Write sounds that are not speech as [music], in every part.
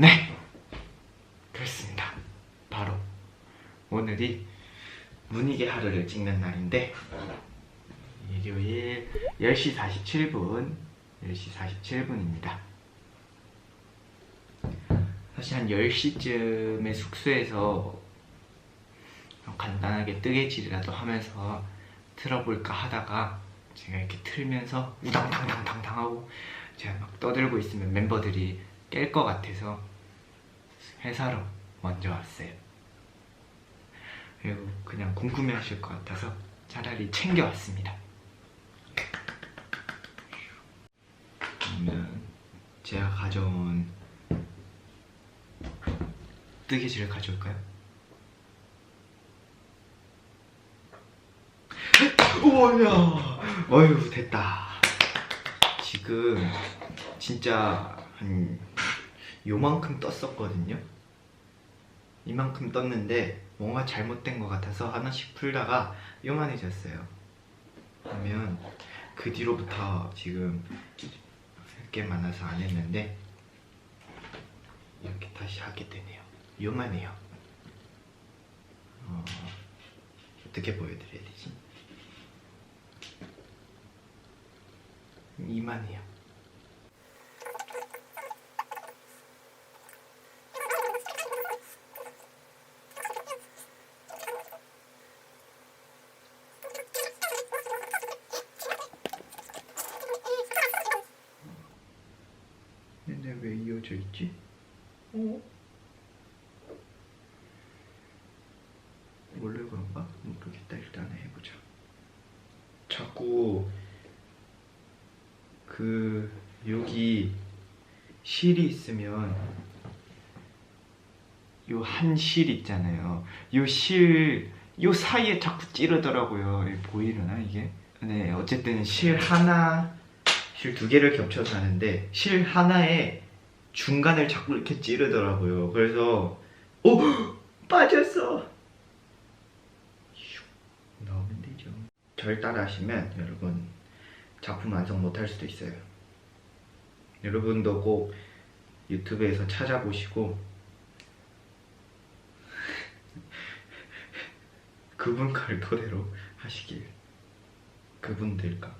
네! 그렇습니다. 바로 오늘이 문익의 하루를 찍는 날인데 일요일 10시 47분 10시 47분입니다. 사실 한 10시쯤에 숙소에서 간단하게 뜨개질이라도 하면서 틀어볼까 하다가 제가 이렇게 틀면서 우당탕탕탕탕 하고 제가 막 떠들고 있으면 멤버들이 깰 것 같아서 회사로 먼저 왔어요. 그리고 그냥 궁금해 하실 것 같아서 차라리 챙겨왔습니다. 그러면 제가 가져온 뜨개질을 가져올까요? 우와야 어휴 됐다 지금 진짜 한 요만큼 떴었거든요 이만큼 떴는데 뭔가 잘못된 것 같아서 하나씩 풀다가 요만해졌어요 그러면 그 뒤로부터 지금 할게 많아서 안 했는데 이렇게 다시 하게 되네요 요만해요 어, 어떻게 보여드려야 되지? 이만해요. 근데 왜 이어져 있지? 어? 원래 그런가? 모르겠다. 일단 해보자. 자꾸 그 여기 실이 있으면 요 한 실 있잖아요. 요 실, 요 사이에 자꾸 찌르더라고요. 보이려나 이게? 네, 어쨌든 실 하나, 실 두 개를 겹쳐서 하는데 실 하나에 중간을 자꾸 이렇게 찌르더라고요. 그래서 오 [gasps] 빠졌어. 슉, 나오면 되죠. 절 따라하시면 여러분 작품 완성 못할 수도 있어요. 여러분도 꼭 유튜브에서 찾아보시고 [laughs] 그분 걸 토대로 하시길 그분들과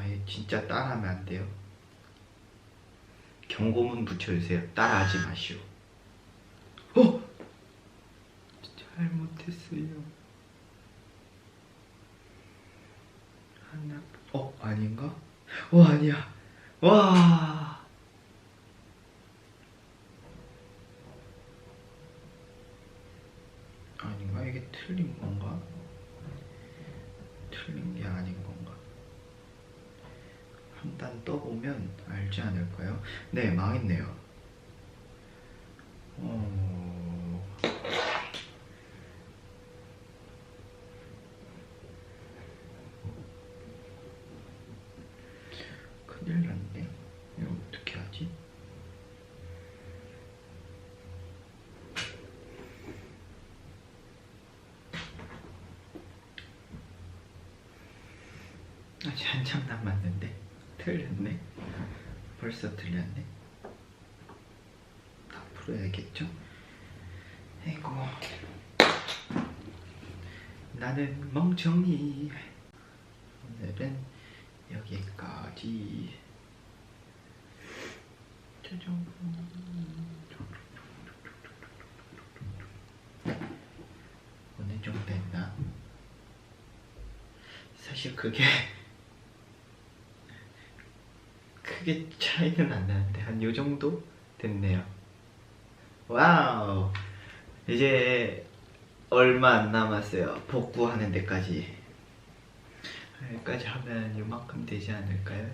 아예 진짜 따라하면 안 돼요. 경고문 붙여주세요. 따라하지 마시오. 어? 잘못했어요. 하나, 어 아닌가? 어 아니야. 와. 아닌가? 이게 틀린 건가? 틀린 게 아닌 건가? 한단 떠보면 알지 않을까요? 네, 망했네요. 어... 큰일 났네. 이거 어떻게 하지? 아직 한참 남았는데 틀렸네. 벌써 틀렸네. 다 풀어야겠죠? 아이고 나는 멍청이 오늘은 여기까지 짜잔 어느 정도 됐나? 사실 그게 크게 차이는 안 나는데 한 요 정도 됐네요. 와우. 이제 얼마 안 남았어요. 복구하는 데까지. 여기까지 하면 요만큼 되지 않을까요?